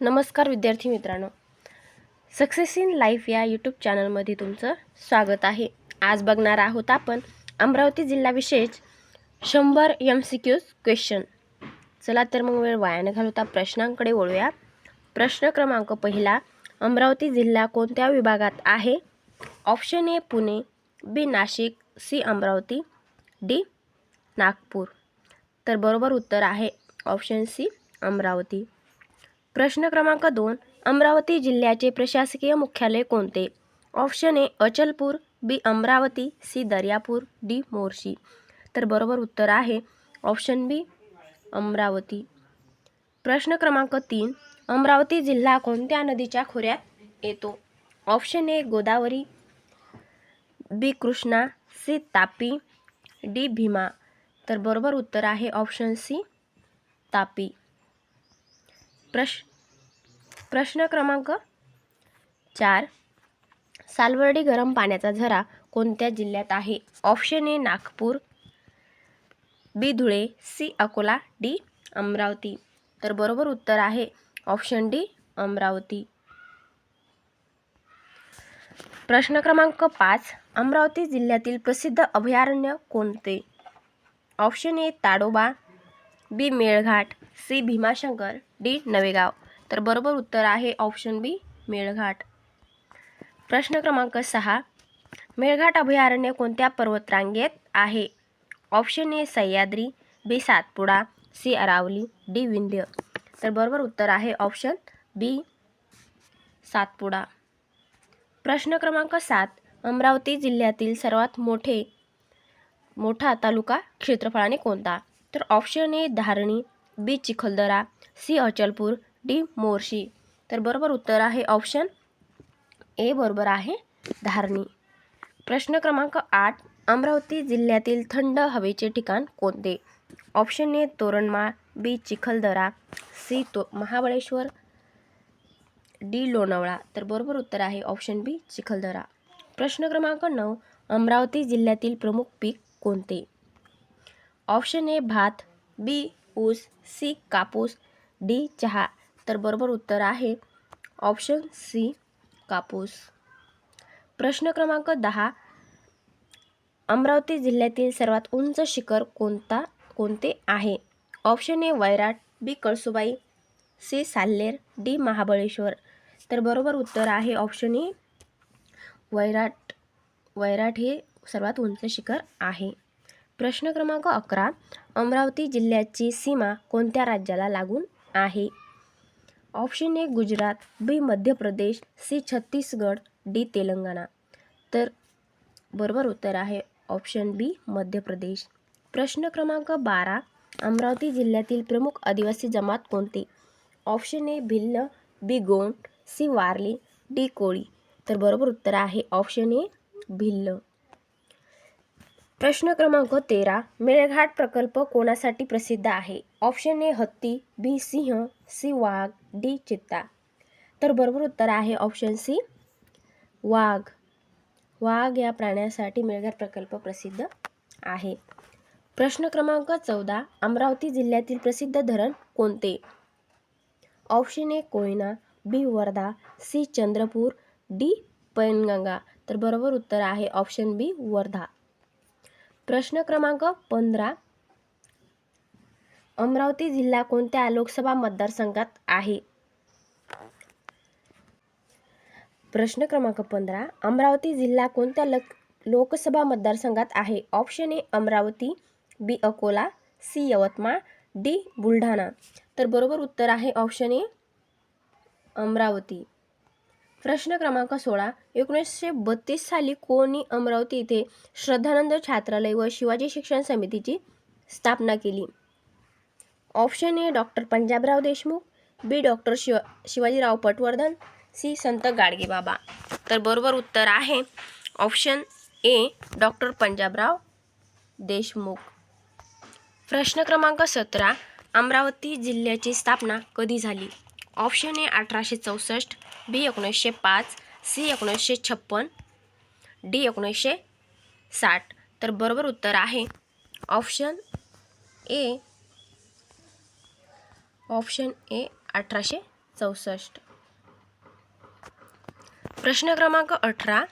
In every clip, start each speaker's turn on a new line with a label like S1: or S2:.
S1: नमस्कार विद्यार्थी मित्रांनो. सक्सेस इन लाईफ या यूट्यूब चॅनलमध्ये तुमचं स्वागत आहे. आज बघणार आहोत आपण अमरावती जिल्हा विशेष शंभर एम सी क्यूज क्वेश्चन चला तर मग वेळ वाया न घालवता प्रश्नांकडे वळूया. प्रश्न क्रमांक पहिला अमरावती जिल्हा कोणत्या विभागात आहे? Option A Pune B Nashik C Amravati D Nagpur. तर बरोबर उत्तर आहे ऑप्शन सी अमरावती. प्रश्न क्रमांक दोन अमरावती जिल्ह्याचे प्रशासकीय मुख्यालय कोणते? Option A Achalpur B Amravati C Daryapur D Morshi. तर बरोबर उत्तर आहे ऑप्शन बी अमरावती. प्रश्न क्रमांक तीन अमरावती जिल्हा कोणत्या नदीच्या खोऱ्यात येतो? Option A Godavari B Krishna C Tapi D Bhima. तर बरोबर उत्तर आहे ऑप्शन सी तापी. प्रश प्रश्न क्रमांक चार. सालवर्डी गरम पाण्याचा झरा कोणत्या जिल्ह्यात आहे? Option A Nagpur B Dhule C Akola D Amravati. तर बरोबर उत्तर आहे ऑप्शन डी अमरावती. प्रश्न क्रमांक पाच अमरावती जिल्ह्यातील प्रसिद्ध अभयारण्य कोणते? Option A Tadoba B Melghat C Bhimashankar D Navegaon. तर बरोबर उत्तर आहे ऑप्शन बी मेळघाट. प्रश्न क्रमांक सहा. मेळघाट अभयारण्य कोणत्या पर्वतरांगेत आहे? Option A Sahyadri B Satpura C Aravalli D Vindhya. तर बरोबर उत्तर आहे ऑप्शन बी सातपुडा. प्रश्न क्रमांक सात. अमरावती जिल्ह्यातील सर्वात मोठे मोठा तालुका क्षेत्रफळाने कोणता? तर option A Dharni B Chikhaldara C Achalpur D Morshi. तर बरोबर उत्तर आहे ऑप्शन ए बरोबर आहे धारणी. प्रश्न क्रमांक आठ अमरावती जिल्ह्यातील थंड हवेचे ठिकाण कोणते? Option A Toranmal B Chikhaldara C तो महाबळेश्वर डी लोणावळा. तर बरोबर उत्तर आहे ऑप्शन बी चिखलदरा. प्रश्न क्रमांक नऊ अमरावती जिल्ह्यातील प्रमुख पीक कोणते? ऑप्शन ए भात बी ऊस सी कापूस डी चहा. तर बरोबर उत्तर आहे ऑप्शन सी कापूस. प्रश्न क्रमांक दहा. अमरावती जिल्ह्यातील सर्वात उंच शिखर कोणता कोणते आहे? Option A Vairat B Kalsubai C Salher D Mahabaleshwar. तर बरोबर उत्तर आहे ऑप्शन ए वैराट वैराट हे सर्वात उंच शिखर आहे. प्रश्न क्रमांक अकरा अमरावती जिल्ह्याची सीमा कोणत्या राज्याला लागून आहे? Option A Gujarat B Madhya Pradesh C Chhattisgarh D Telangana. तर बरोबर उत्तर आहे ऑप्शन बी मध्य प्रदेश. प्रश्न क्रमांक बारा अमरावती जिल्ह्यातील प्रमुख आदिवासी जमात कोणती? Option A Bhil B Gond C Warli D Koli. तर बरोबर उत्तर आहे ऑप्शन ए भिल्ल. प्रश्न क्रमांक तेरा मेळघाट प्रकल्प कोणासाठी प्रसिद्ध आहे? ऑप्शन ए हत्ती बी सिंह सी वाघ डी चित्ता. तर बरोबर उत्तर आहे ऑप्शन सी वाघ. वाघ या प्राण्यासाठी मेळघाट प्रकल्प प्रसिद्ध आहे. प्रश्न क्रमांक चौदा अमरावती जिल्ह्यातील प्रसिद्ध धरण कोणते? Option A Koyna B Wardha C Chandrapur D Painganga. तर बरोबर उत्तर आहे ऑप्शन बी वर्धा. प्रश्न क्रमांक पंधरा. अमरावती जिल्हा कोणत्या लोकसभा मतदारसंघात आहे? प्रश्न क्रमांक पंधरा. अमरावती जिल्हा कोणत्या लक लोकसभा मतदारसंघात आहे? Option A Amravati B Akola C Yavatmal D Buldhana. तर बरोबर उत्तर आहे ऑप्शन ए अमरावती. प्रश्न क्रमांक सोळा. एकोणीसशे बत्तीस साली कोणी अमरावती येथे श्रद्धानंद छात्रालय व शिवाजी शिक्षण समितीची स्थापना केली? Option A doctor Panjabrao Deshmukh B doctor Shiv Shivajirao Patwardhan C Sant Gadgebaba तर बरोबर उत्तर आहे option A doctor Panjabrao Deshmukh. प्रश्न क्रमांक सतरा अमरावती जिल्ह्याची स्थापना कधी झाली? ऑप्शन ए अठराशे चौसष्ट बी एकोणीसशे पाच सी एकोणीसशे छप्पन डी एकोणीसशे साठ. तर बरोबर उत्तर आहे ऑप्शन ए ऑप्शन ए अठराशे चौसष्ट. प्रश्न क्रमांक अठरा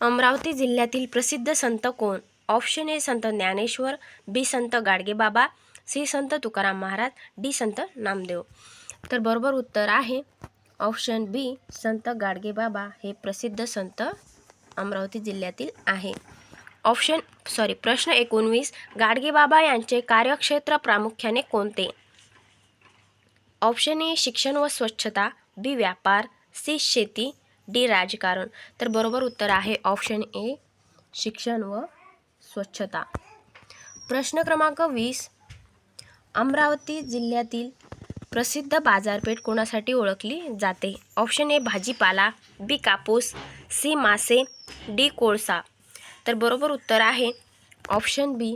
S1: अमरावती जिल्ह्यातील प्रसिद्ध संत कोण? ऑप्शन ए संत ज्ञानेश्वर बी संत गाडगेबाबा सी संत तुकाराम महाराज डी संत नामदेव. तर बरोबर उत्तर आहे ऑप्शन बी संत गाडगेबाबा हे प्रसिद्ध संत अमरावती जिल्ह्यातील आहे. ऑप्शन सॉरी प्रश्न एकोणवीस गाडगेबाबा यांचे कार्यक्षेत्र प्रामुख्याने कोणते? ऑप्शन ए शिक्षण व स्वच्छता बी व्यापार सी शेती डी राजकारण. तर बरोबर उत्तर आहे ऑप्शन ए शिक्षण व स्वच्छता. प्रश्न क्रमांक वीस अमरावती जिल्ह्यातील प्रसिद्ध बाजारपेठ कोणासाठी ओळखली जाते? ऑप्शन ए भाजीपाला बी कापूस सी मासे डी कोळसा. तर बरोबर उत्तर आहे. ऑप्शन बी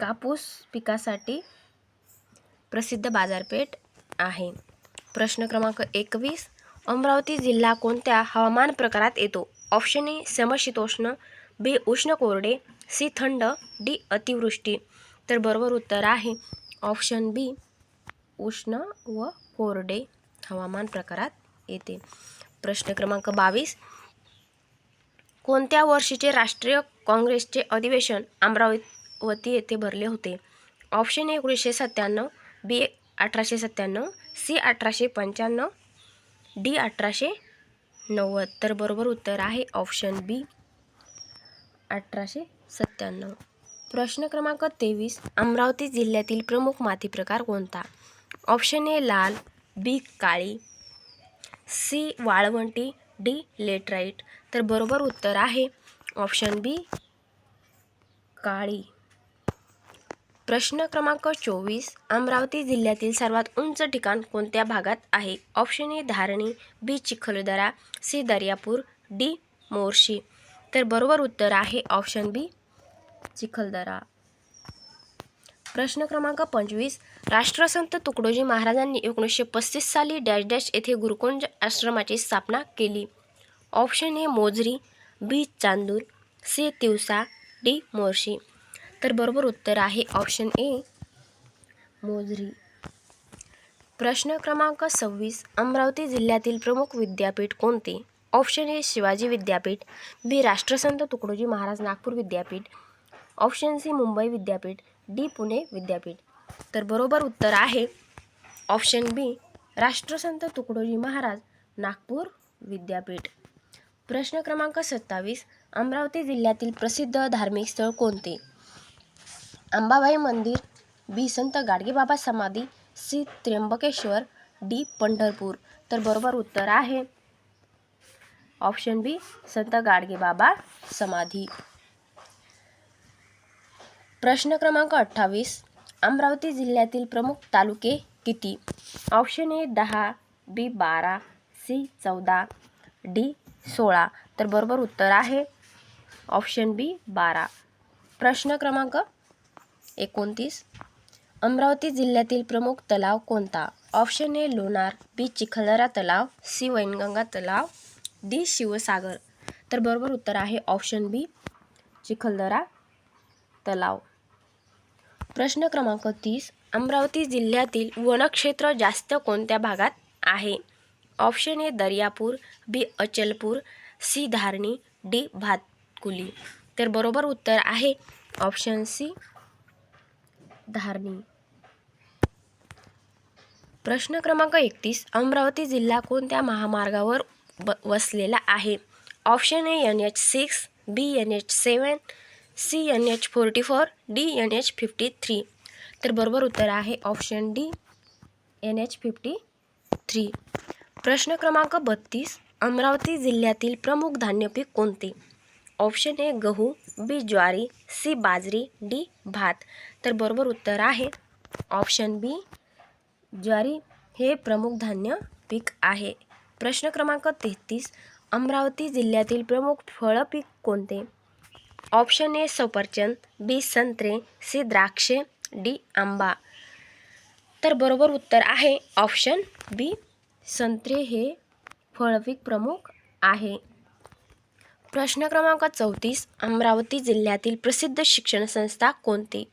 S1: कापूस पिकासाठी प्रसिद्ध बाजारपेठ आहे. प्रश्न क्रमांक एकवीस अमरावती जिल्हा कोणत्या हवामान प्रकारात येतो? ऑप्शन ए समशीतोष्ण बी उष्ण कोरडे सी थंड डी अतिवृष्टी. तर बरोबर उत्तर आहे. ऑप्शन बी उष्ण व कोरडे हवामान प्रकारात येते. प्रश्न क्रमांक बावीस. कोणत्या वर्षीचे राष्ट्रीय काँग्रेसचे अधिवेशन अमरावती येथे भरले होते? ऑप्शन ए एकोणीसशे सत्त्याण्णव बी अठराशे सत्त्याण्णव सी अठराशे पंच्याण्णव डी अठराशे नव्वद. तर बरोबर उत्तर आहे ऑप्शन बी अठराशे सत्त्याण्णव. प्रश्न क्रमांक तेवीस. अमरावती जिल्ह्यातील प्रमुख माती प्रकार कोणता? ऑप्शन ए लाल बी काळी सी वाळवंटी डी लेटराईट. तर बरोबर उत्तर आहे ऑप्शन बी काळी. प्रश्न क्रमांक चोवीस अमरावती जिल्ह्यातील सर्वात उंच ठिकाण कोणत्या भागात आहे? Option A Dharni B Chikhaldara C Daryapur D Morshi. तर बरोबर उत्तर आहे ऑप्शन बी चिखलदरा. प्रश्न क्रमांक पंचवीस. राष्ट्रसंत तुकडोजी महाराजांनी एकोणीसशे पस्तीस साली डॅश डॅश येथे गुरुकुंज आश्रमाची स्थापना केली. Option A Mozari B Chandur C Tiwsa D Morshi. तर बरोबर उत्तर आहे ऑप्शन ए मोजरी. प्रश्न क्रमांक सव्वीस अमरावती जिल्ह्यातील प्रमुख विद्यापीठ कोणते? ऑप्शन ए शिवाजी विद्यापीठ बी राष्ट्रसंत तुकडोजी महाराज नागपूर विद्यापीठ. ऑप्शन सी मुंबई विद्यापीठ. डी पुणे विद्यापीठ. तर बरोबर उत्तर आहे ऑप्शन बी राष्ट्रसंत तुकडोजी महाराज नागपूर विद्यापीठ. प्रश्न क्रमांक सत्तावीस अमरावती जिल्ह्यातील प्रसिद्ध धार्मिक स्थळ कोणते? अंबाबाई मंदिर बी संत गाडगेबाबा समाधी सी त्र्यंबकेश्वर डी पंढरपूर. तर बरोबर उत्तर आहे ऑप्शन बी संत गाडगेबाबा समाधी. प्रश्न क्रमांक अठ्ठावीस अमरावती जिल्ह्यातील प्रमुख तालुके किती? ऑप्शन ए दहा बी बारा सी चौदा डी सोळा. तर बरोबर उत्तर आहे. ऑप्शन बी बारा. प्रश्न क्रमांक एकोणतीस अमरावती जिल्ह्यातील प्रमुख तलाव कोणता? Option A Lonar B Chikhaldara तलाव सी वैनगंगा तलाव डी शिवसागर. तर बरोबर उत्तर आहे. ऑप्शन बी चिखलदरा तलाव. प्रश्न क्रमांक तीस अमरावती जिल्ह्यातील वनक्षेत्र जास्त कोणत्या भागात आहे? Option A Daryapur B Achalpur C Dharni D Bhatkuli. तर बरोबर उत्तर आहे ऑप्शन सी धारणी. प्रश्न क्रमांक एकतीस अमरावती जिल्हा कोणत्या महामार्गावर ब वसलेला आहे? Option A N H six B N H seven C N H forty four D N H fifty three तर बरोबर उत्तर आहे option D N H fifty three प्रश्न क्रमांक बत्तीस, अमरावती जिल्ह्यातील प्रमुख धान्य पीक कोणते? ऑप्शन ए गहू बी ज्वारी सी बाजरी डी भात. तर बरोबर उत्तर आहे ऑप्शन बी ज्वारी हे प्रमुख धान्य पीक आहे. प्रश्न क्रमांक तेहतीस, अमरावती जिल्ह्यातील प्रमुख फळं पीक कोणते? ऑप्शन ए सफरचंद बी संत्रे सी द्राक्षे डी आंबा. तर बरोबर उत्तर आहे ऑप्शन बी. संत्रे हे फळपीक प्रमुख आहे. प्रश्न क्रमांक चौतीस अमरावती जिल्ह्यातील प्रसिद्ध शिक्षण संस्था कोणती?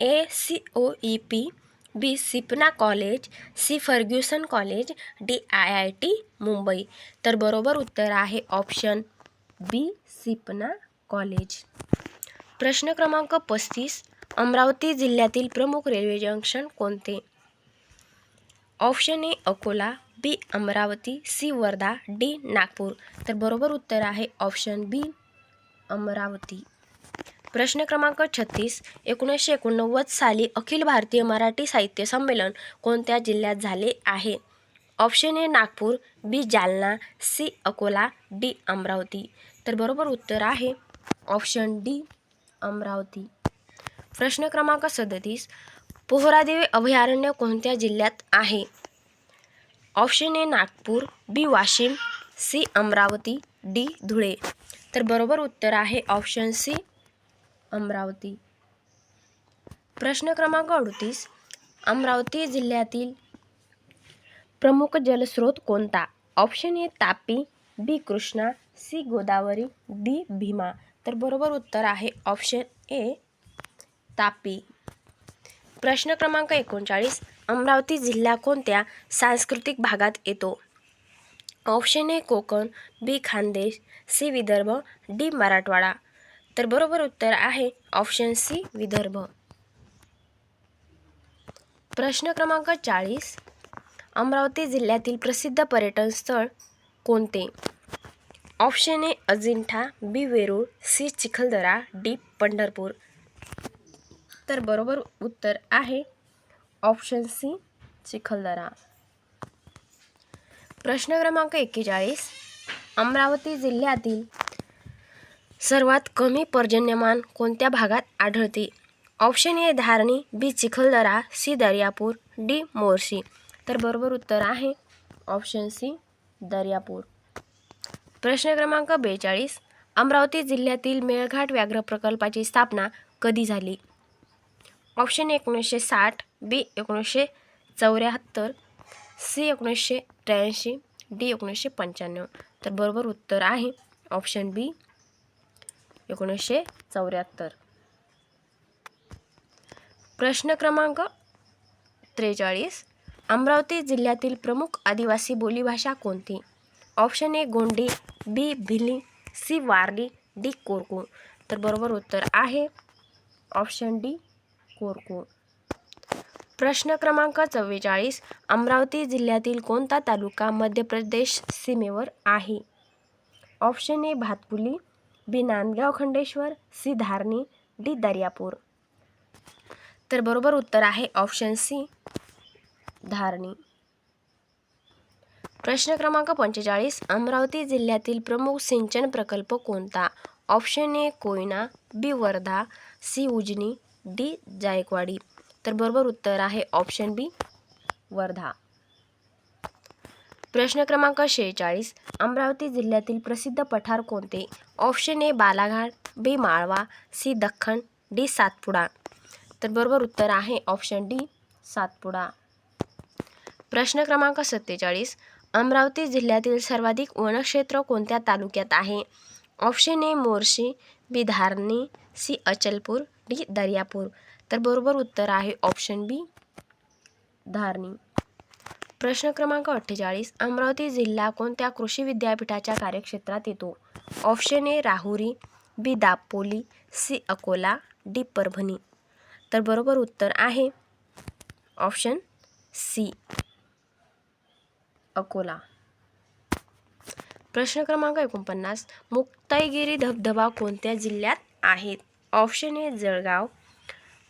S1: A C O E P B Sipna college C Fergusson college D I I T Mumbai. तर बरोबर उत्तर आहे ऑप्शन बी सिपना कॉलेज. प्रश्न क्रमांक पस्तीस अमरावती जिल्ह्यातील प्रमुख रेल्वे जंक्शन कोणते? Option A Akola B Amravati C Wardha D Nagpur. तर बरोबर उत्तर आहे ऑप्शन बी अमरावती. प्रश्न क्रमांक छत्तीस एकोणीसशे एकोणनव्वद साली अखिल भारतीय मराठी साहित्य संमेलन कोणत्या जिल्ह्यात झाले आहे? Option A Nagpur B Jalna C Akola D Amravati. तर बरोबर उत्तर आहे ऑप्शन डी अमरावती. प्रश्न क्रमांक सदतीस पोहरादेवी अभयारण्य कोणत्या जिल्ह्यात आहे? Option A Nagpur B Washim C Amravati D Dhule. तर बरोबर उत्तर आहे ऑप्शन सी अमरावती. प्रश्न क्रमांक अडतीस अमरावती जिल्ह्यातील प्रमुख जलस्रोत कोणता? Option A Tapi B Krishna C Godavari D Bhima. तर बरोबर उत्तर आहे ऑप्शन ए तापी. प्रश्न क्रमांक एकोणचाळीस अमरावती जिल्हा कोणत्या सांस्कृतिक भागात येतो? Option A Konkan B Khandesh C Vidarbha D Marathwada. तर बरोबर उत्तर आहे ऑप्शन सी विदर्भ. प्रश्न क्रमांक चाळीस अमरावती जिल्ह्यातील प्रसिद्ध पर्यटन स्थळ कोणते? Option A Ajanta B Verul C Chikhaldara D Pandharpur. तर बरोबर उत्तर आहे ऑप्शन सी चिखलदरा. प्रश्न क्रमांक एक्केचाळीस अमरावती जिल्ह्यातील सर्वात कमी पर्जन्यमान कोणत्या भागात आढळते? Option A Dharni B Chikhaldara C Daryapur D Morshi. तर बरोबर उत्तर आहे ऑप्शन सी दर्यापूर. प्रश्न क्रमांक बेचाळीस अमरावती जिल्ह्यातील मेळघाट व्याघ्र प्रकल्पाची स्थापना कधी झाली? ऑप्शन एकोणीसशे साठ बी एकोणीसशे चौऱ्याहत्तर सी एकोणीसशे त्र्याऐंशी डी एकोणीसशे पंच्याण्णव. तर बरोबर उत्तर आहे ऑप्शन बी एकोणीसशे चौऱ्याहत्तर. प्रश्न क्रमांक त्रेचाळीस अमरावती जिल्ह्यातील प्रमुख आदिवासी बोलीभाषा कोणती? Option A Gondi B Bhili C Warli D Korku. तर बरोबर उत्तर आहे ऑप्शन डी कोरकू. प्रश्न क्रमांक चव्वेचाळीस अमरावती जिल्ह्यातील कोणता तालुका मध्य प्रदेश सीमेवर आहे? Option A Bhatkuli B Nandgaon Khandeshwar C Dharni D Daryapur. तर बरोबर उत्तर आहे ऑप्शन सी धारणी. प्रश्न क्रमांक पंचेचाळीस अमरावती जिल्ह्यातील प्रमुख सिंचन प्रकल्प कोणता? Option A Koyna B Wardha C Ujani D Jayakwadi. तर बरोबर उत्तर आहे ऑप्शन बी वर्धा. प्रश्न क्रमांक शेहेचाळीस अमरावती जिल्ह्यातील प्रसिद्ध पठार कोणते? Option A Balaghat B Malwa C Deccan D Satpura. तर बरोबर उत्तर आहे ऑप्शन डी सातपुडा. प्रश्न क्रमांक सत्तेचाळीस अमरावती जिल्ह्यातील सर्वाधिक वनक्षेत्र कोणत्या तालुक्यात आहे? Option A Morshi B Dharni C Achalpur D Daryapur. तर बरोबर उत्तर आहे ऑप्शन बी धारणी. प्रश्न क्रमांक अठ्ठेचाळीस अमरावती जिल्हा कोणत्या कृषी विद्यापीठाच्या कार्यक्षेत्रात येतो? Option A Rahuri B Dapoli C Akola D Parbhani. तर बरोबर उत्तर आहे ऑप्शन सी. अकोला. प्रश्न क्रमांक एकोणपन्नास मुक्ताईगिरी धबधबा कोणत्या जिल्ह्यात आहेत? Option A Jalgaon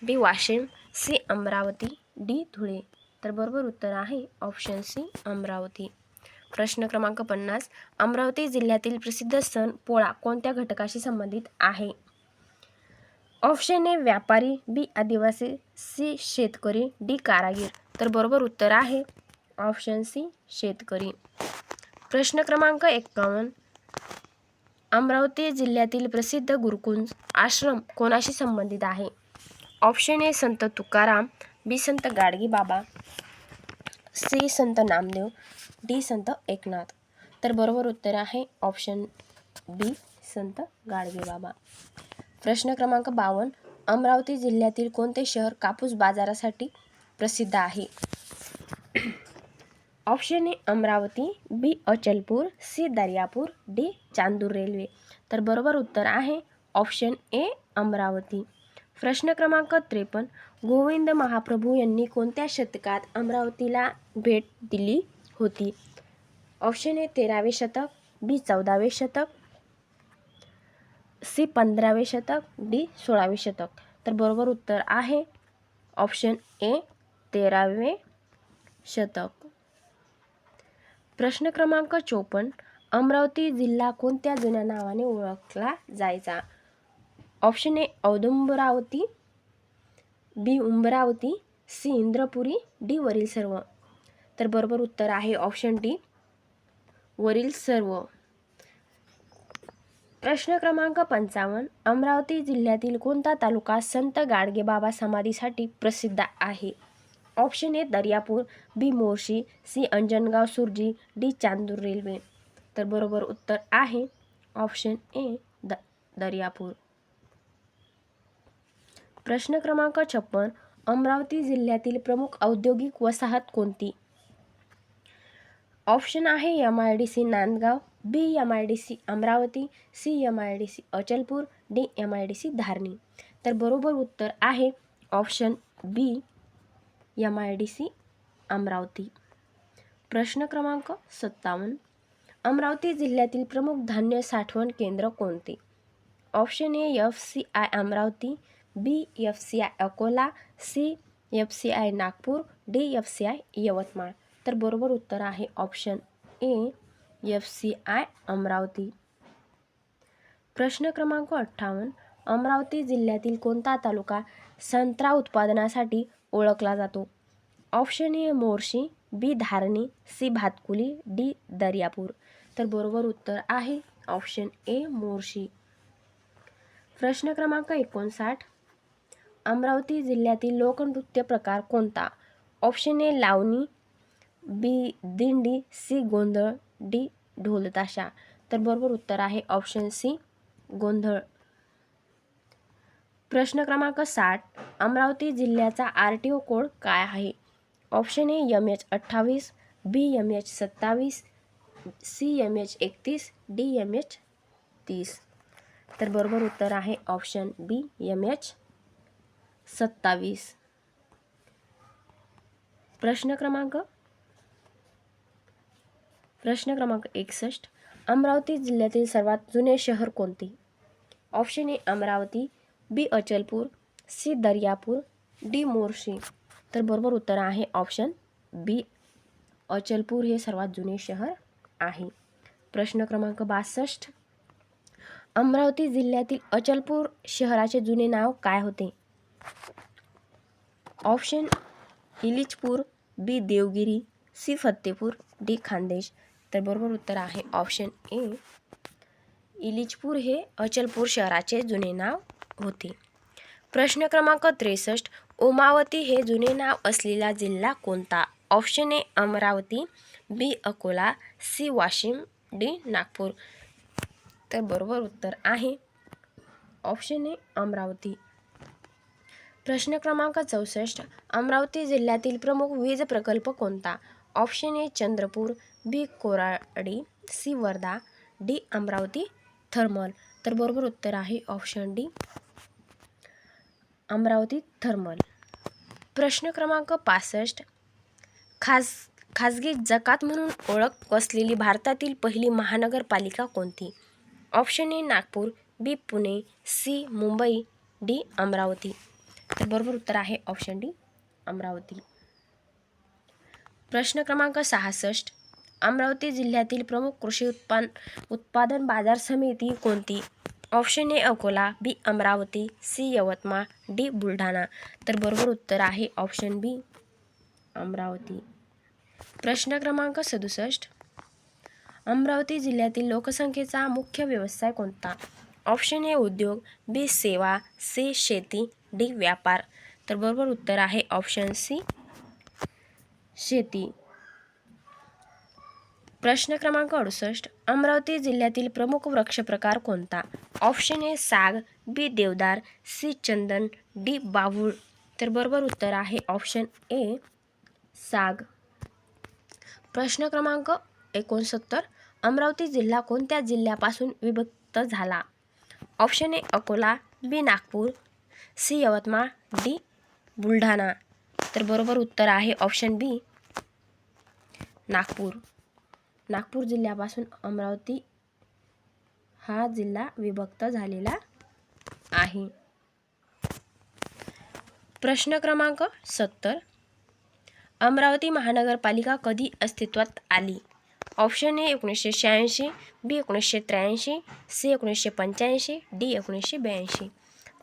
S1: B Washim C Amravati D Dhule. तर बरोबर उत्तर आहे ऑप्शन सी अमरावती. प्रश्न क्रमांक पन्नास अमरावती जिल्ह्यातील प्रसिद्ध सण पोळा कोणत्या घटकाशी संबंधित आहे? ऑप्शन ए व्यापारी बी आदिवासी सी शेतकरी डी कारागीर. तर बरोबर उत्तर आहे ऑप्शन सी शेतकरी. प्रश्न क्रमांक एक्कावन्न. अमरावती जिल्ह्यातील प्रसिद्ध गुरुकुंज आश्रम कोणाशी संबंधित आहे? ऑप्शन ए संत तुकाराम बी संत गाडगी बाबा सी संत नामदेव डी संत एकनाथ. तर बरोबर उत्तर आहे ऑप्शन बी संत गाडगे बाबा. प्रश्न क्रमांक बावन्न. अमरावती जिल्ह्यातील कोणते शहर कापूस बाजारासाठी प्रसिद्ध आहे? Option A Amravati B Achalpur C Daryapur D Chandur railway. तर बरोबर उत्तर आहे ऑप्शन ए अमरावती. प्रश्न क्रमांक त्रेपन्न गोविंद महाप्रभू यांनी कोणत्या शतकात अमरावतीला भेट दिली होती? ऑप्शन ए तेरावे शतक बी चौदावे शतक सी पंधरावे शतक डी सोळावे शतक. तर बरोबर उत्तर आहे ऑप्शन ए तेरावे शतक. प्रश्न क्रमांक चोपन्न अमरावती जिल्हा कोणत्या जुन्या नावाने ओळखला जायचा? Option A Audumbaravati B Umbaravati C Indrapuri D वरील सर्व. तर बरोबर उत्तर आहे ऑप्शन डी वरील सर्व. प्रश्न क्रमांक पंचावन्न अमरावती जिल्ह्यातील कोणता तालुका संत गाडगेबाबा समाधीसाठी प्रसिद्ध आहे? Option A Daryapur B Morshi C Anjangaon Surji D Chandur railway. तर बरोबर उत्तर आहे. ऑप्शन ए द दर्यापूर. प्रश्न क्रमांक छप्पन अमरावती जिल्ह्यातील प्रमुख औद्योगिक वसाहत कोणती? ऑप्शन आहे M I D C Nandgaon B M I D C Amravati C M I D C Achalpur D M I D C Dharni. तर बरोबर उत्तर आहे. Option B M I D C Amravati. प्रश्न क्रमांक सत्तावन्न. अमरावती जिल्ह्यातील प्रमुख धान्य साठवण केंद्र कोणते? Option A F C I Amravati B F C I Akola C F C I Nagpur D F C I Yavatmal. तर बरोबर उत्तर आहे option A F C I Amravati. प्रश्न क्रमांक अठ्ठावन्न. अमरावती जिल्ह्यातील कोणता तालुका संत्रा उत्पादनासाठी ओळखला जातो. Option A Morshi B Dharni C Bhatkuli D Daryapur. तर बरोबर उत्तर आहे ऑप्शन ए मोर्शी. प्रश्न क्रमांक एकोणसाठ. अमरावती जिल्ह्यातील लोकनृत्य प्रकार कोणता? ऑप्शन ए लावणी बी दिंडी सी गोंधळ डी ढोलताशा. तर बरोबर उत्तर आहे ऑप्शन सी गोंधळ. प्रश्न क्रमांक साठ अमरावती जिल्ह्याचा आर टी ओ कोड काय आहे? ऑप्शन ए यम एच अठ्ठावीस बी यम एच सत्तावीस सी एम एच एकतीस डी एम एच तीस. तर बरोबर उत्तर आहे ऑप्शन बी एम एच सत्तावीस. प्रश्न क्रमांक प्रश्न क्रमांक एकसष्ट अमरावती जिल्ह्यातील सर्वात जुने शहर कोणते? Option A Amravati B Achalpur C Daryapur D Morshi. तर बरोबर उत्तर आहे ऑप्शन बी अचलपूर हे सर्वात जुने शहर आहे. प्रश्न क्रमांक बासष्ट. अमरावती जिल्ह्यातील अचलपूर शहराचे जुने नाव काय होते? Option Elichpur B Devgiri C Fattepur D Khandesh. तर बरोबर उत्तर आहे ऑप्शन ए इलिचपूर हे अचलपूर शहराचे जुने नाव होते. प्रश्न क्रमांक त्रेसष्ट ओमावती हे जुने नाव असलेला जिल्हा कोणता? Option A Amravati B Akola C Washim D Nagpur. तर बरोबर उत्तर आहे. Option A Amravati. प्रश्न क्रमांक चौसष्ट अमरावती जिल्ह्यातील प्रमुख वीज प्रकल्प कोणता? Option A Chandrapur B Koradi C Wardha D Amravati thermal. तर बरोबर उत्तर आहे ऑप्शन डी. अमरावती थर्मल. प्रश्न क्रमांक पासष्ट. खास खाजगी जकात म्हणून ओळख असलेली भारतातील पहिली महानगरपालिका कोणती? Option A Nagpur B Pune C Mumbai D Amravati. तर बरोबर उत्तर आहे ऑप्शन डी अमरावती. प्रश्न क्रमांक सहासष्ट. अमरावती जिल्ह्यातील प्रमुख कृषी उत्पान उत्पादन बाजार समिती कोणती? Option A Akola B Amravati C Yavatmal D Buldhana. तर बरोबर उत्तर आहे ऑप्शन बी अमरावती. प्रश्न क्रमांक सदुसष्ट. अमरावती जिल्ह्यातील लोकसंख्येचा मुख्य व्यवसाय कोणता? ऑप्शन ए उद्योग बी सेवा सी शेती डी व्यापार. तर बरोबर उत्तर आहे ऑप्शन सी शेती. प्रश्न क्रमांक अडुसष्ट अमरावती जिल्ह्यातील प्रमुख वृक्ष प्रकार कोणता? ऑप्शन ए साग बी देवदार सी चंदन डी बाभूळ. तर बरोबर उत्तर आहे ऑप्शन ए साग. प्रश्न क्रमांक एकोणसत्तर अमरावती जिल्हा कोणत्या जिल्ह्यापासून विभक्त झाला? Option A Akola B Nagpur C Yavatmal D Buldhana. तर बरोबर उत्तर आहे ऑप्शन बी नागपूर. नागपूर जिल्ह्यापासून अमरावती हा जिल्हा विभक्त झालेला आहे. प्रश्न क्रमांक सत्तर. अमरावती महानगरपालिका कधी अस्तित्वात आली? ऑप्शन ए एकोणीसशे शहाऐंशी बी एकोणीसशे त्र्याऐंशी सी एकोणीसशे पंच्याऐंशी डी एकोणीसशे ब्याऐंशी.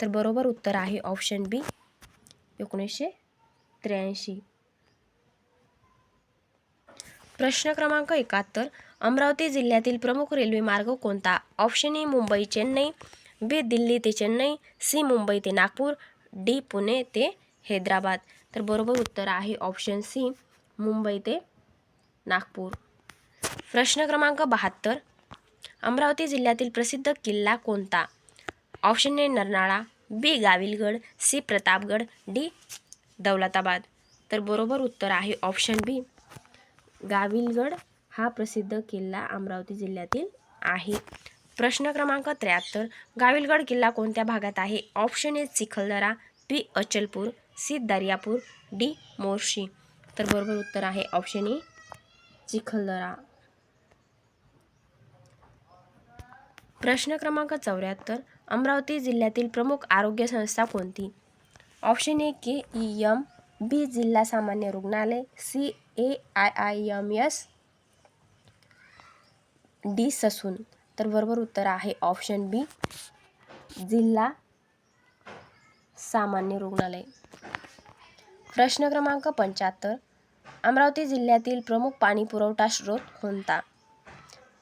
S1: तर बरोबर उत्तर आहे ऑप्शन बी एकोणीसशे त्र्याऐंशी. प्रश्न क्रमांक एकाहत्तर अमरावती जिल्ह्यातील प्रमुख रेल्वे मार्ग कोणता? Option A Mumbai Chennai B Delhi ते चेन्नई सी मुंबई ते नागपूर डी पुणे ते हैदराबाद. तर बरोबर उत्तर आहे ऑप्शन सी मुंबई ते नागपूर. प्रश्न क्रमांक बहात्तर अमरावती जिल्ह्यातील प्रसिद्ध किल्ला कोणता? Option A Narnala B Gawilgarh C Pratapgad D Daulatabad. तर बरोबर उत्तर आहे ऑप्शन बी गाविलगड हा प्रसिद्ध किल्ला अमरावती जिल्ह्यातील आहे. प्रश्न क्रमांक त्र्याहत्तर. गाविलगड किल्ला कोणत्या भागात आहे? Option A Chikhaldara. B Achalpur. C Daryapur. D Morshi. तर बरोबर उत्तर आहे ऑप्शन ए चिखलदरा. प्रश्न क्रमांक चौऱ्याहत्तर. अमरावती जिल्ह्यातील प्रमुख आरोग्य संस्था कोणती? Option A K E M. B जिल्हा सामान्य रुग्णालय. C A I I M S D Sassoon. तर बरोबर उत्तर आहे ऑप्शन बी जिल्हा सामान्य रुग्णालय. प्रश्न क्रमांक पंच्याहत्तर अमरावती जिल्ह्यातील प्रमुख पाणी पुरवठा स्रोत कोणता?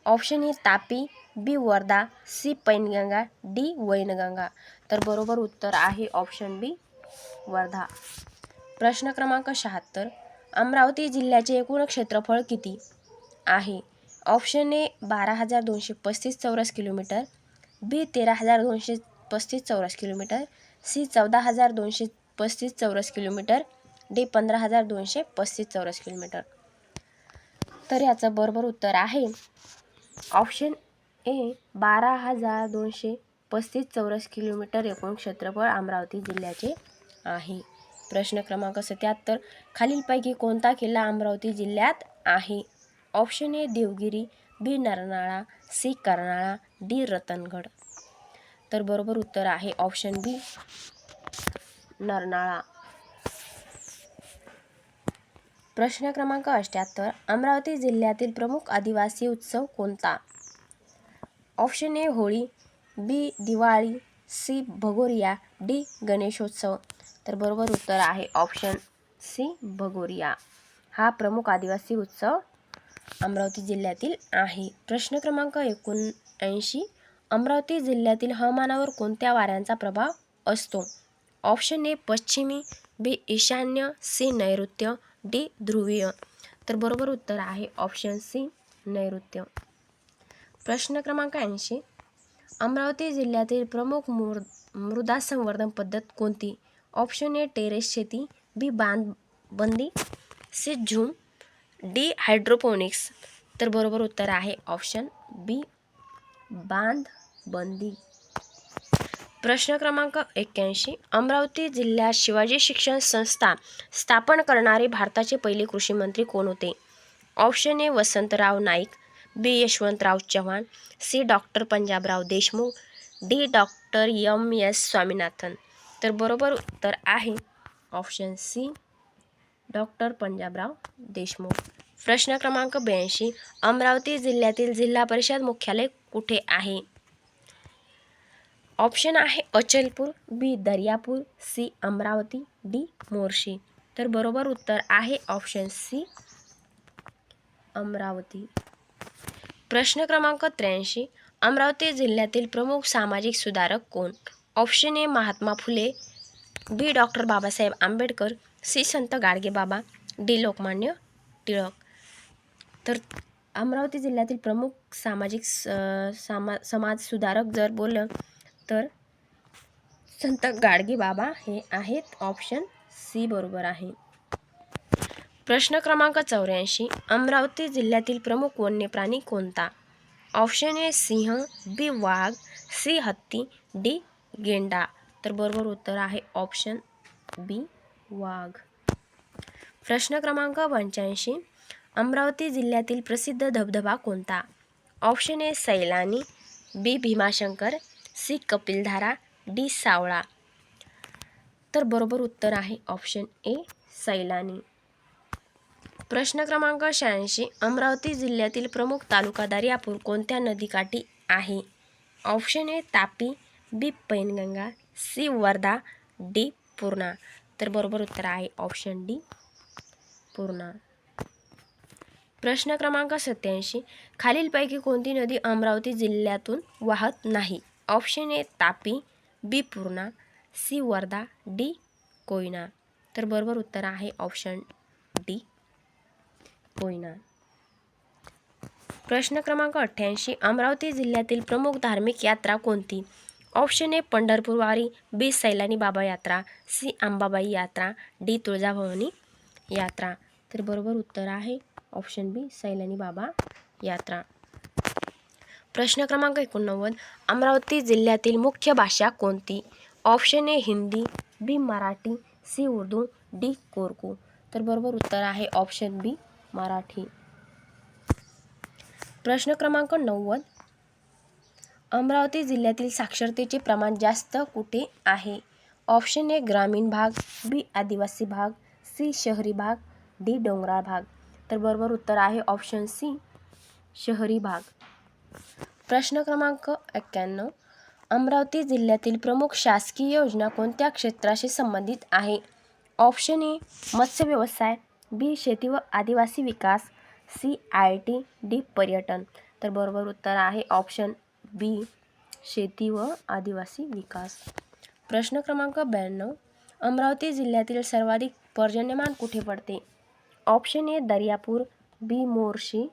S1: Option A Tapi B Wardha C Painganga D Wainganga. तर बरोबर उत्तर आहे ऑप्शन बी वर्धा. प्रश्न क्रमांक शहात्तर अमरावती जिल्ह्याचे एकूण क्षेत्रफळ किती आहे? ऑप्शन ए बारा हजार दोनशे पस्तीस चौरस किलोमीटर बी तेरा हजार दोनशे पस्तीस चौरस किलोमीटर सी चौदा हजार दोनशे पस्तीस चौरस किलोमीटर डी पंधरा हजार दोनशे पस्तीस चौरस किलोमीटर. तर याचं बरोबर उत्तर आहे. ऑप्शन ए बारा हजार दोनशे पस्तीस चौरस किलोमीटर एकूण क्षेत्रफळ अमरावती जिल्ह्याचे आहे. प्रश्न क्रमांक सत्याहत्तर. खालीलपैकी कोणता किल्ला अमरावती जिल्ह्यात आहे? Option A Devgiri B Narnala C Karnala D Ratangad. तर बरोबर उत्तर आहे ऑप्शन बी नरनाळा. प्रश्न क्रमांक अठ्याहत्तर. अमरावती जिल्ह्यातील प्रमुख आदिवासी उत्सव कोणता? Option A Holi B Diwali C Bhagoria D Ganeshotsav. तर बरोबर उत्तर आहे ऑप्शन सी भगोरिया. हा प्रमुख आदिवासी उत्सव अमरावती जिल्ह्यातील आहे. प्रश्न क्रमांक एकोणऐंशी अमरावती जिल्ह्यातील हवामानावर कोणत्या वाऱ्यांचा प्रभाव असतो? ऑप्शन ए पश्चिमी बी ईशान्य सी नैऋत्य डी ध्रुवीय. तर बरोबर उत्तर आहे ऑप्शन सी नैऋत्य. प्रश्न क्रमांक ऐंशी अमरावती जिल्ह्यातील प्रमुख मृ मृदा संवर्धन पद्धत कोणती? ऑप्शन ए टेरेस शेती बी बांध बंदी सी झूम डी हायड्रोपोनिक्स. तर बरोबर उत्तर आहे ऑप्शन बी बांध बंदी प्रश्न क्रमांक एक्क्याऐंशी अमरावती जिल्ह्यात शिवाजी शिक्षण संस्था स्थापन करणारे भारताचे पहिले कृषी मंत्री कोण होते? Option A Vasantrao Naik B Yashwantrao Chavan C doctor Panjabrao Deshmukh D doctor M S Swaminathan. तर बरोबर उत्तर आहे. Option C doctor Panjabrao Deshmukh. प्रश्न क्रमांक ब्याऐंशी अमरावती जिल्ह्यातील जिल्हा परिषद मुख्यालय कुठे आहे? ऑप्शन आहे Achalpur B Daryapur C Amravati D Morshi. तर बरोबर उत्तर आहे ऑप्शन सी अमरावती. प्रश्न क्रमांक त्र्याऐंशी अमरावती जिल्ह्यातील प्रमुख सामाजिक सुधारक कोण? Option A Mahatma Phule B doctor Babasaheb Ambedkar C Sant Gadgebaba D Lokmanya Tilak. तर अमरावती जिल्ह्यातील प्रमुख सामाजिक स- सामा समाज सुधारक जर बोललं तर संत गाडगेबाबा हे आहेत ऑप्शन सी बरोबर आहे. प्रश्न क्रमांक चौऱ्याऐंशी अमरावती जिल्ह्यातील प्रमुख वन्य प्राणी कोणता? ऑप्शन ए सिंह बी वाघ सी हत्ती डी गेंडा. तर बरोबर उत्तर आहे ऑप्शन बी वाघ. प्रश्न क्रमांक पंच्याऐंशी. अमरावती जिल्ह्यातील प्रसिद्ध धबधबा कोणता? Option A Sailani. B Bhimashankar. C Kapildhara. D Savla. तर बरोबर उत्तर आहे ऑप्शन ए सैलानी. प्रश्न क्रमांक शहाऐंशी. अमरावती जिल्ह्यातील प्रमुख तालुका दर्यापूर कोणत्या नदीकाठी आहे? Option A Tapi. B Painganga C Wardha D Purna. तर बरोबर उत्तर आहे ऑप्शन डी पूर्णा. प्रश्न क्रमांक सत्याऐंशी. खालीलपैकी कोणती नदी अमरावती जिल्ह्यातून वाहत नाही? Option A Tapi B Purna C Wardha D Koyna. तर बरोबर उत्तर आहे ऑप्शन डी कोयना. प्रश्न क्रमांक अठ्ठ्याऐंशी. अमरावती जिल्ह्यातील प्रमुख धार्मिक यात्रा कोणती? ऑप्शन ए पंढरपूर वारी बी सैलानी बाबा यात्रा सी अंबाबाई यात्रा डी तुळजाभवानी यात्रा. तर बरोबर उत्तर आहे ऑप्शन बी सैलानी बाबा यात्रा. प्रश्न क्रमांक एकोणनव्वद अमरावती जिल्ह्यातील मुख्य भाषा कोणती? Option A Hindi B Marathi C Urdu D Korku. तर बरोबर उत्तर आहे ऑप्शन बी मराठी. प्रश्न क्रमांक नव्वद अमरावती जिल्ह्यातील साक्षरतेचे प्रमाण जास्त कुठे आहे? ऑप्शन ए ग्रामीण भाग बी आदिवासी भाग सी शहरी भाग डी डोंगराळ भाग. तर बरोबर उत्तर आहे ऑप्शन सी शहरी भाग. प्रश्न क्रमांक एक्क्याण्णव. अमरावती जिल्ह्यातील प्रमुख शासकीय योजना कोणत्या क्षेत्राशी संबंधित आहे? ऑप्शन ए मत्स्य व्यवसाय बी शेती व आदिवासी विकास सी आय टी डी पर्यटन. तर बरोबर उत्तर आहे ऑप्शन बी शेती व आदिवासी विकास. प्रश्न क्रमांक ब्याण्णव अमरावती जिल्ह्यातील सर्वाधिक पर्जन्यमान कुठे पडते? Option A Daryapur B Morshi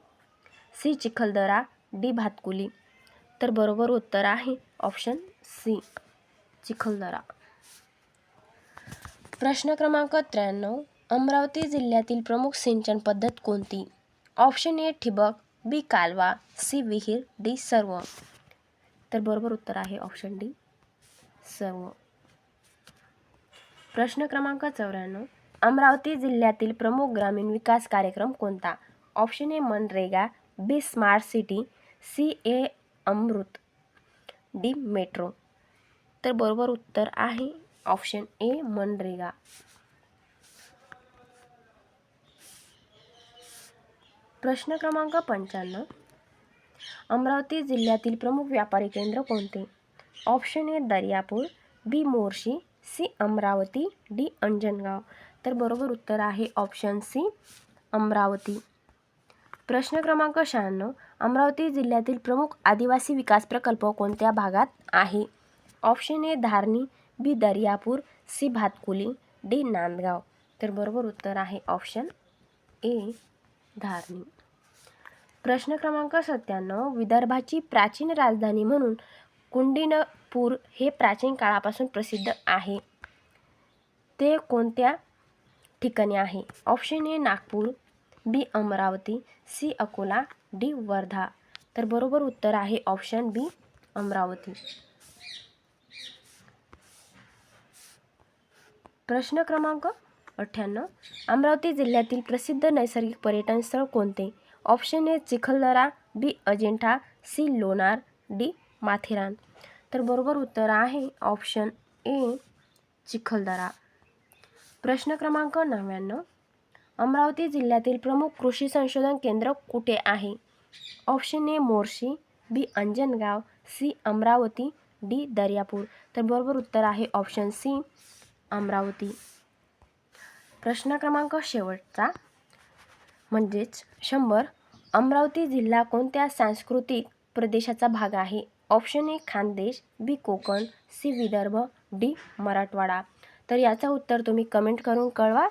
S1: C Chikhaldara D Bhatkuli. तर बरोबर उत्तर आहे ऑप्शन सी चिखलदरा. प्रश्न क्रमांक त्र्याण्णव अमरावती जिल्ह्यातील प्रमुख सिंचन पद्धत कोणती? ऑप्शन ए ठिबक बी कालवा सी विहीर डी सर्व. तर बरोबर उत्तर आहे ऑप्शन डी सर्व प्रश्न क्रमांक चौऱ्याण्णव. अमरावती जिल्ह्यातील प्रमुख ग्रामीण विकास कार्यक्रम कोणता? Option A MNREGA B smart city C A Amrut D metro तर बरोबर उत्तर आहे ऑप्शन ए मनरेगा. प्रश्न क्रमांक पंच्याण्णव. अमरावती जिल्ह्यातील प्रमुख व्यापारी केंद्र कोणते? Option A Daryapur B Morshi C Amravati D Anjangaon. तर बरोबर उत्तर आहे ऑप्शन सी अमरावती. प्रश्न क्रमांक शहाण्णव. अमरावती जिल्ह्यातील प्रमुख आदिवासी विकास प्रकल्प कोणत्या भागात आहे? Option A Dharni B Daryapur C Bhatkuli D Nandgaon. तर बरोबर उत्तर आहे ऑप्शन ए धारणी. प्रश्न क्रमांक सत्त्याण्णव विदर्भाची प्राचीन राजधानी म्हणून कुंडिनपूर हे प्राचीन काळापासून प्रसिद्ध आहे. ते कोणत्या ठिकाणी आहे? Option A Nagpur B Amravati C Akola D Wardha. तर बरोबर उत्तर आहे ऑप्शन बी अमरावती. प्रश्न क्रमांक अठ्ठ्याण्णव अमरावती जिल्ह्यातील प्रसिद्ध नैसर्गिक पर्यटन स्थळ कोणते? Option A Chikhaldara B Ajanta C Lonar D Matheran. तर बरोबर उत्तर आहे ऑप्शन ए चिखलदरा. प्रश्न क्रमांक नव्याण्णव. अमरावती जिल्ह्यातील प्रमुख कृषी संशोधन केंद्र कुठे आहे? Option A Morshi B Anjangaon C Amravati D Daryapur. तर बरोबर उत्तर आहे ऑप्शन सी अमरावती. प्रश्न क्रमांक शेवटचा. म्हणजेच शंभर. अमरावती जिल्हा कोणत्या सांस्कृतिक प्रदेशाचा भाग आहे? Option A Khandesh B Konkan C Vidarbha D Marathwada. तर याचं उत्तर तुम्ही कमेंट करून कळवा.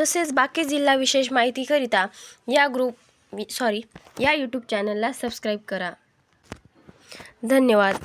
S1: तसेच बाकी जिल्हा विशेष माहितीकरिता या ग्रुप सॉरी या यूट्यूब चॅनलला सबस्क्राईब करा. धन्यवाद.